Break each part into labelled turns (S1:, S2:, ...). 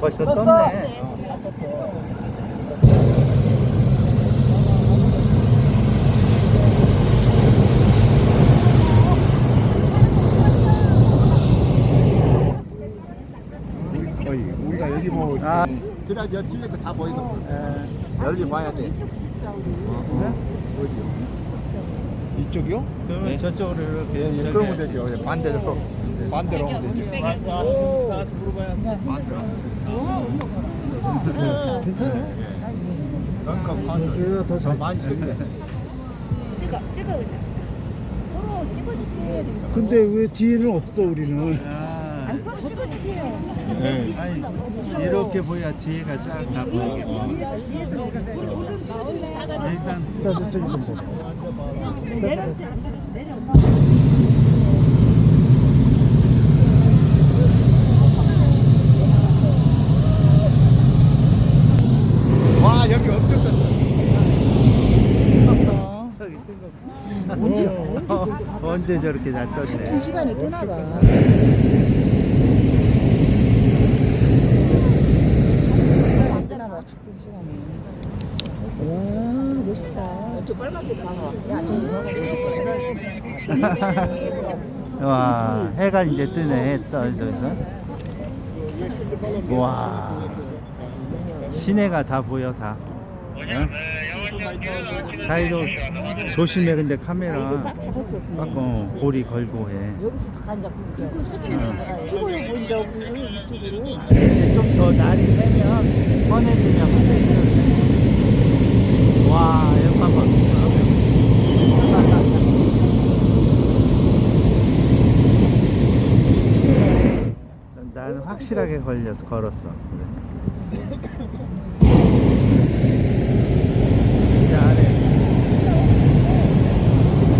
S1: 벌써 떴네.
S2: 어이, 우리가 여기 뭐
S1: 아.
S2: 그래야지 뒤에 거 다 보이겠어.
S1: 에,
S2: 여기 봐야 돼. 어, 어. 어디요? 이쪽이요?
S1: 그러면 저쪽으로 이렇게
S2: 예, 예,
S1: 저기-
S2: 그러면 되죠. 예, 반대로 반대로 하면 되죠.
S1: 괜찮아요.
S2: 그러니까 봐서
S1: 그래야
S2: 더더 많이 찍네.
S3: 찍어 찍어 그냥 서로 찍어주게 해야 되겠어
S4: 근데 왜 뒤에는 없어 우리는?
S1: 아니 이렇게 보야 뒤에가 쫙다 보이게. 일단
S4: 자 저쪽에 좀 봐.
S2: 와 여기 엄청 떴어.
S1: 어, 언제 저렇게 잘 떴네.
S3: 시간에 뜨나 봐 뜨나 봐 같은 시간에 와 멋있다 저 빨간색 방어
S1: 와 해가 이제 뜨네 해떠 저기서. 와 시내가 다 보여 다. 응? 자기도 조심해 근데 카메라.
S3: 딱 잡았어
S1: 막 어, 고리 걸고 해.
S3: 여기서 다 앉아 그리고 사진 찍어요 먼저 이쪽으로.
S1: 좀 더 날이 새면 꺼내주냐고 와 여기 봐봐 나는 확실하게 걸려서 걸었어 그래서 이 안에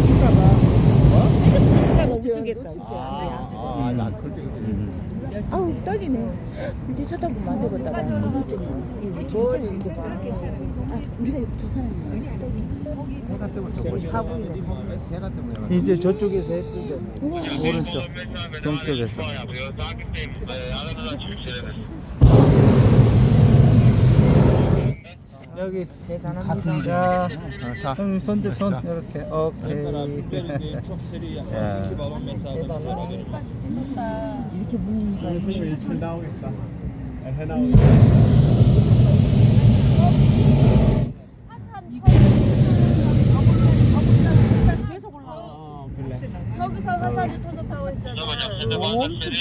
S3: 찍어봐 못 찍겠다
S2: 아, 나 그렇게.
S3: 아우 떨리네. 근데 쳐다보면 안 되겠다 우리가
S1: 이제 저쪽에서 예쁘게 오른쪽 동쪽에서. 여기
S3: 대단합니다.
S1: 자, 어, 자, 형 손들 손 이렇게. 오케이. 야,
S3: 이렇게 보니까
S5: 계속 올라. 저기서 화살이 터졌다고 했잖아.
S3: 엄청